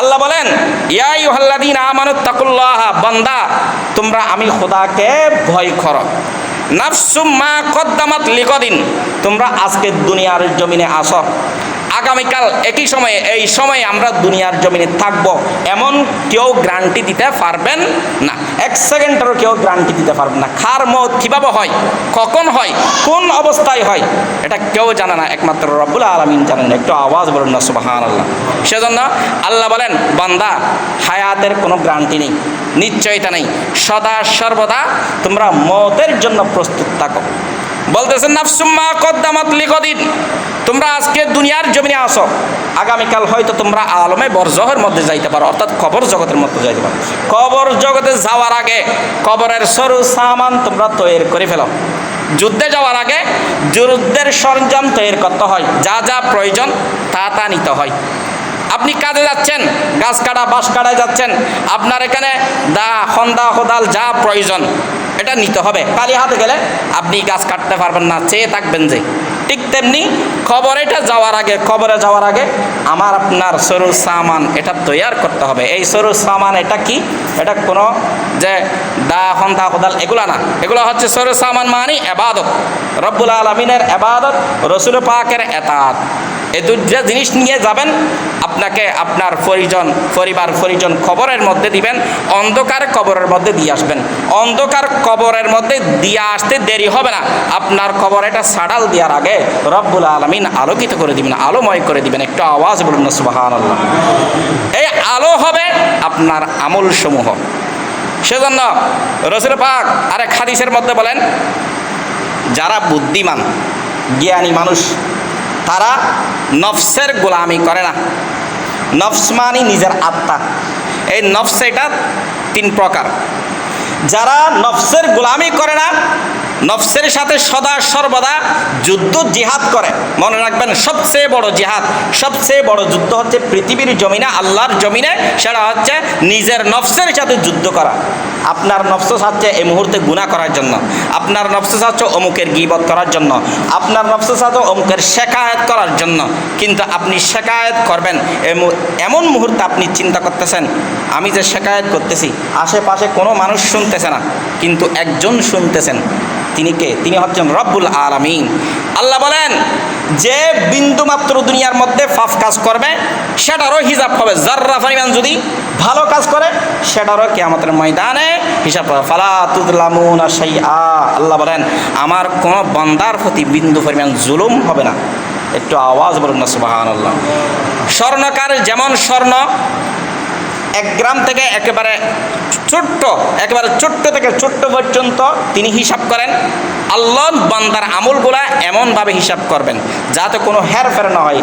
আল্লাহ বলেন ইয়াই হল্লাদিন আমানত তাকুল্লাহ, বান্দা, তোমরা আমি খোদাকে ভয় করো। নাফসুম্মা কদ্দামাত লিকদিন তোমরা আজকে দুনিয়ার জমিনে আসো। আগামীকাল একই সময়ে, এই সময়ে আমরা দুনিয়ার জমিনে থাকব। এমন কেউ গ্যারান্টি দিতে পারবেন না। এক সেকেন্ডেরও কেউ গ্যারান্টি দিতে পারবেন না। খার মত, কীভাবে হয়, কখন হয়, কোন অবস্থায় হয়, এটা কেউ জানে না। একমাত্র রব্বুল আলমিন জানেন। একটু আওয়াজ বলুন না সুবাহান আল্লাহ সেজন্য আল্লাহ বলেন, বান্দা, হায়াতের কোনো গ্যারান্টি নেই, নিশ্চয়তা নেই। সদা সর্বদা তোমরা মতের জন্য প্রস্তুত থাকো। বলতেছেন, নাফসুম্মা কদ্দামাত লিকদিন তোমরা আজকে দুনিয়ার জমিনে আসো আগামীকাল হয়তো তোমরা আলমে বরজহের মধ্যে যাইতে পারো, অর্থাৎ কবর জগতের মধ্যে যাইতে পারো। কবর জগতে যাওয়ার আগে কবরের সরু সামান তোমরা তৈরি করে ফেলো। যুদ্ধে যাওয়ার আগে যুদ্ধের সরঞ্জাম তৈরি করতে হয়। যা যা প্রয়োজন তা তা নিতে হয়। আপনি কাজে যাচ্ছেন, গাছ কাটা, বাঁশ কাটায় যাচ্ছেন, আপনার এখানে দা হন্দা কোদাল যা প্রয়োজন, এটা নিতে হবে। খালি হাতে গেলে আপনি গাছ কাটতে পারবেন না, চেয়ে থাকবেন যে। ঠিক তেমনি খবরেটা যাওয়ার আগে, খবরে যাওয়ার আগে আমার আপনার সরু সামান এটা তৈয়ার করতে হবে। এই সরু সামান এটা কি? এটা কোনো যে দা হন্দা কোদাল, এগুলা না। এগুলো হচ্ছে সরু সামান মানে এবাদত। রব্বুল আলমিনের এবাদত, রসুল পাকের এতাত। এই দুটা জিনিস নিয়ে যাবেন আপনাকে আপনার পরিজন, পরিবার, পরিজন খবরের মধ্যে দিবেন, অন্ধকার কবরের মধ্যে দিয়ে আসবেন। অন্ধকার কবরের মধ্যে দিয়ে আসতে দেরি হবে না। আপনার কবর এটা সাডাল দেওয়ার আগে রব্বুল আলমিন আলোকিত করে দিবেন, আলোময় করে দিবেন। একটু আওয়াজ বলুন না সুবাহান এই আলো হবে আপনার আমল সমূহ সেজন্য রসুল পাক আরেক হাদিসের মধ্যে বলেন, যারা বুদ্ধিমান, জ্ঞানী মানুষ, তারা নফসের গোলামি করে না। নফস মানে নিজের আত্মা। এই নফস এটা তিন প্রকার। যারা নফসের গোলামি করে না, নফসের সাথে সদা সর্বদা যুদ্ধ জিহাদ করে। মনে রাখবেন, সবচেয়ে বড় জিহাদ, সবচেয়ে বড় যুদ্ধ হচ্ছে পৃথিবীর জমিনে, আল্লাহর জমিনে, সেটা হচ্ছে নিজের নফসের সাথে যুদ্ধ করা। আপনার নফস চাচ্ছে এই মুহূর্তে গুণা করার জন্য, আপনার নফস চাচ্ছে অমুকের গিবত করার জন্য, আপনার নফস চাচ্ছে অমুকের শেখায়ত করার জন্য, কিন্তু আপনি শেখায়ত করবেন এম- এমন মুহূর্তে আপনি চিন্তা করতেছেন, আমি যে শেখায়ত করতেছি, আশেপাশে কোনো মানুষ শুনতেছে না, কিন্তু একজন শুনতেছেন। তিনি কে? তিনি হচ্ছেন রব্বুল আলামিন। আল্লাহ বলেন, যে বিন্দু মাত্র দুনিয়ার মধ্যে ফাফ কাজ করবে, সেটারও হিসাব হবে। জাররা পরিমাণ যদি ভালো কাজ করে, সেটারও কেয়ামতের ময়দানে হিসাব হবে। ফালা তুদলামুনা সেই আ আল্লাহ বলেন, আমার কোন বন্দার প্রতি বিন্দু পরিমাণ জুলুম হবে না। একটু আওয়াজ বলুন না সুবাহান আল্লাহ স্বর্ণকার যেমন স্বর্ণ এক গ্রাম থেকে একেবারে ছোট্ট একেবারে ছোট্ট থেকে ছোট্ট পর্যন্ত তিনি হিসাব করেন। আল্লাহ বান্দার আমলগুলা এমনভাবে হিসাব করবেন, যাতে কোনো হেরফের না হয়।